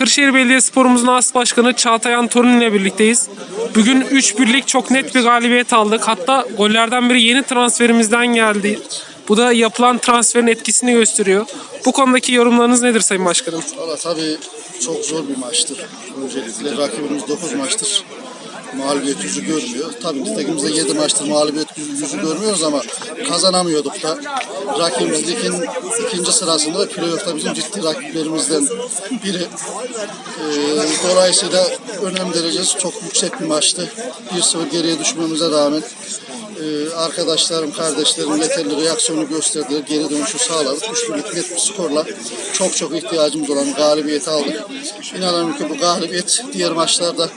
Kırşehir Belediyespor'umuzun as başkanı Çağatay Antorun ile birlikteyiz. Bugün 3 birlik çok net bir galibiyet aldık. Hatta gollerden biri yeni transferimizden geldi. Bu da yapılan transferin etkisini gösteriyor. Bu konudaki yorumlarınız nedir Sayın Başkanım? Valla tabii çok zor bir maçtır. Öncelikle rakibimiz 9 maçtır. Mağlubiyet yüzü görmüyor. Tabii biz de 7 maçtır mağlubiyet yüzü görmüyoruz ama kazanamıyorduk da. Rakibimiz ligin ikinci sırasında da playoff'ta bizim ciddi rakiplerimizden biri. Ee, dolayısıyla önem derecesi çok yüksek bir maçtı. 1-0 geriye düşmemize rağmen ee, arkadaşlarım, kardeşlerim yeterli reaksiyonu gösterdiler. Geri dönüşü sağladık. Üç birlik net bir skorla çok çok ihtiyacımız olan galibiyeti aldık. İnanıyorum ki bu galibiyet diğer maçlarda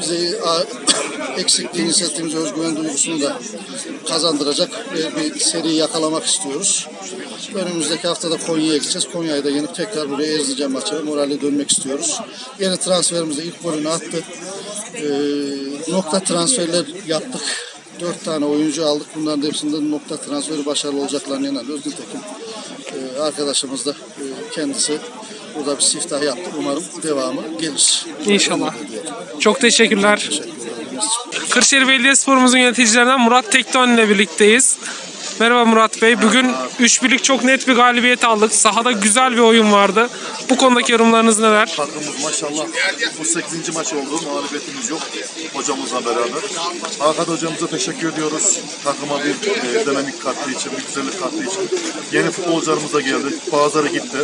bize eksikliğini hissettiğimiz özgüven duygusunu da kazandıracak bir seri yakalamak istiyoruz. Önümüzdeki haftada Konya'ya gideceğiz. Konya'yı da yenip tekrar buraya Erzincan maçına moralle dönmek istiyoruz. Yeni transferimizde ilk golünü attı. Ee, nokta transferler yaptık. Dört tane oyuncu aldık. Bunların hepsinde nokta transferi başarılı olacaklarına inanıyoruz. Nitekim e, arkadaşımız da e, kendisi burada bir siftah yaptı. Umarım devamı gelir. İnşallah. Çok teşekkürler. Kırşehir Belediyespor'umuzun yöneticilerinden Murat Tekdoğan ile birlikteyiz. Merhaba Murat Bey. Bugün 3 birlik çok net bir galibiyet aldık. Sahada güzel bir oyun vardı. Bu konudaki yorumlarınız neler? Takımımız maşallah bu 8. maç oldu. Mağlubiyetimiz yok hocamızla beraber. Hakan hocamıza teşekkür ediyoruz. Takıma bir e, dinamik kattığı için, bir güzellik kattığı için. Yeni futbolcularımız da geldi. Bazıları gitti.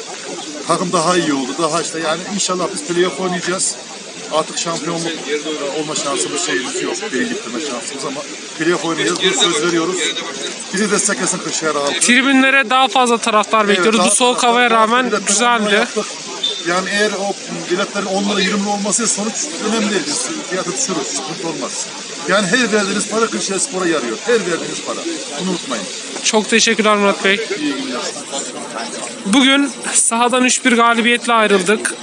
Takım daha iyi oldu. Daha işte yani inşallah biz playoff oynayacağız. Artık şampiyonluk olma şansımız şeyimiz yok. Değil bitirme şansımız ama playoff oynayacağız. Bunu söz veriyoruz. Bizi desteklesin Kırşehir halkı. Tribünlere daha fazla taraftar bekliyoruz. Evet, Bu soğuk havaya rağmen güzeldi. Yani eğer o biletlerin 10 lira 20 lira olması sonuç önemli değil. Biz fiyatı düşürürüz. Sıkıntı olmaz. Yani her verdiğiniz para Kırşehir Spor'a yarıyor. Her verdiğiniz para. Bunu unutmayın. Çok teşekkürler Murat Bey. Bugün sahadan 3-1 galibiyetle ayrıldık.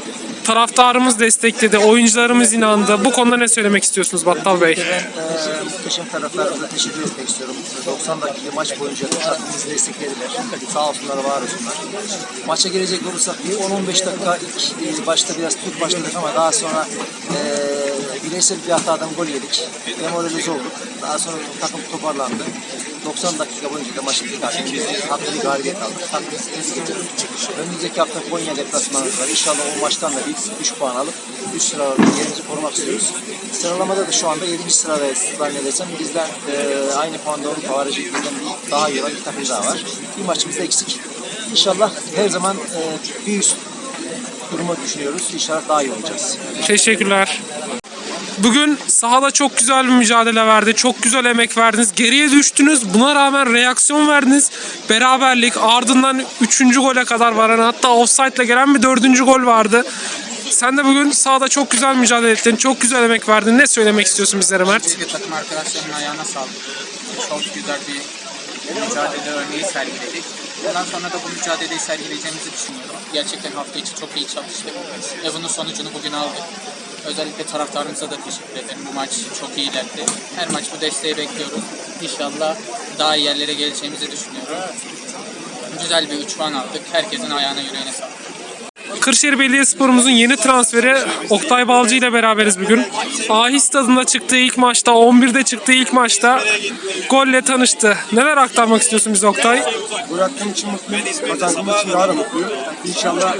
Taraftarımız destekledi, oyuncularımız inandı. Bu konuda ne söylemek istiyorsunuz Battal Bey? Ben e, muhteşem taraflarımıza teşekkür etmek istiyorum. 90 dakika maç boyunca takımımızı desteklediler. Sağ olsunlar, var olsunlar. Maça gelecek olursak bir 10-15 dakika ilk e, başta biraz tut başladık ama daha sonra e, bireysel bir hatadan gol yedik. Demoralize olduk. Daha sonra takım toparlandı. 90 dakika boyunca da maçı bir haklı bir galibiyet aldık. Takımımızı tebrik ediyorum. Önümüzdeki hafta Konya deplasmanımız var. İnşallah o maçtan da biz 3 puan alıp üst sıralarda yerimizi korumak istiyoruz. Sıralamada da şu anda 7. sıradayız zannedersem. Bizden e, aynı puanda olup Havarici'den daha iyi olan bir takım daha var. Bir maçımız eksik. İnşallah her zaman e, bir üst durumu düşünüyoruz. İnşallah daha iyi olacağız. Teşekkürler. Bugün sahada çok güzel bir mücadele verdi. Çok güzel emek verdiniz. Geriye düştünüz. Buna rağmen reaksiyon verdiniz. Beraberlik ardından 3. gole kadar varan hatta offside ile gelen bir 4. gol vardı. Sen de bugün sahada çok güzel mücadele ettin. Çok güzel emek verdin. Ne söylemek istiyorsun bizlere Mert? Öncelikle takım arkadaşlarımın ayağına sağlık. Çok güzel bir mücadele örneği sergiledik. Bundan sonra da bu mücadeleyi sergileyeceğimizi düşünüyorum. Gerçekten hafta içi çok iyi çalıştık ve bunun sonucunu bugün aldık. Özellikle taraftarımıza da teşekkür ederim. Bu maç çok iyi ilerledi. Her maç bu desteği bekliyoruz. İnşallah daha iyi yerlere geleceğimizi düşünüyorum. Güzel bir 3 puan aldık. Herkesin ayağına yüreğine sağlık. Kırşehir Belediyespor'umuzun yeni transferi Oktay Balcı ile beraberiz bugün. Ahis stadında çıktığı ilk maçta, 11'de çıktığı ilk maçta golle tanıştı. Neler aktarmak istiyorsun bize Oktay? Gol attığım için mutluyum. Kazandığım için daha da mutluyum. İnşallah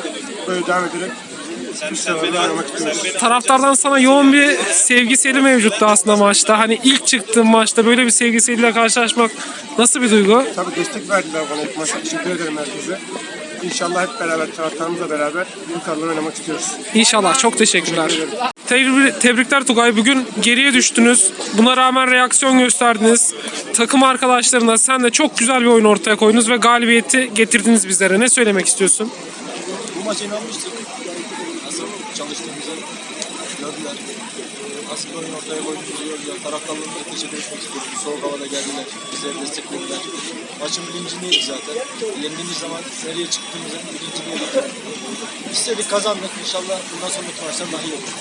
böyle devam ederek Taraftardan sana yoğun bir sevgiseli mevcuttu aslında maçta. Hani ilk çıktığın maçta böyle bir sevgiseliyle karşılaşmak nasıl bir duygu? Tabii destek verdiler bana ilk maçta. Teşekkür ederim herkese. İnşallah hep beraber, taraftarımızla beraber yukarıda oynamak istiyoruz. İnşallah. Çok teşekkürler. Tebri- Tebrikler Tugay. Bugün geriye düştünüz. Buna rağmen reaksiyon gösterdiniz. Takım arkadaşlarına sen de çok güzel bir oyun ortaya koydunuz ve galibiyeti getirdiniz bizlere. Ne söylemek istiyorsun? Bu maça inanmıştık. Çalıştığımızı gördüler. Nasıl bir oyun ortaya koyduğumuzu gördüler. Taraftarlarımıza teşekkür etmek istiyorum. Soğuk havada geldiler. Bizleri desteklediler. Maçın bilincindeydik zaten. Yendiğimiz zaman nereye çıktığımızın bilincindeydik. İstedik kazandık. İnşallah bundan sonraki maçlar daha iyi olur.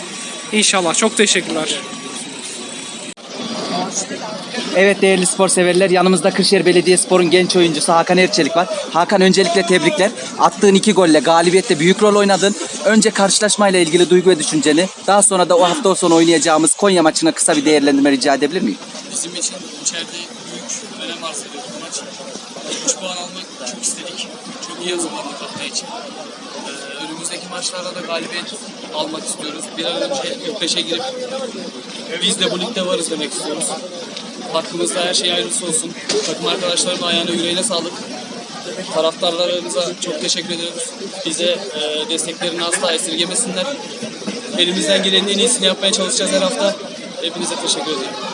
İnşallah. Çok teşekkürler. Evet değerli spor severler yanımızda Kırşehir Belediyespor'un genç oyuncusu Hakan Erçelik var. Hakan öncelikle tebrikler. Attığın iki golle galibiyette büyük rol oynadın. Önce karşılaşmayla ilgili duygu ve düşünceni daha sonra da o hafta sonu oynayacağımız Konya maçına kısa bir değerlendirme rica edebilir miyim? bizim için içeride büyük önem arz ediyor bu maç. 3 puan almak çok istedik. Çok iyi hazırlandık hafta için. Ee, önümüzdeki maçlarda da galibiyet almak istiyoruz. Bir an önce 45'e girip biz de bu ligde varız demek istiyoruz. Hakkımızda her şey hayırlısı olsun. Takım arkadaşlarımın ayağına yüreğine sağlık. Taraftarlarımıza çok teşekkür ediyoruz. Bize e, desteklerini asla esirgemesinler. Elimizden gelenin en iyisini yapmaya çalışacağız her hafta. Hepinize teşekkür ederim.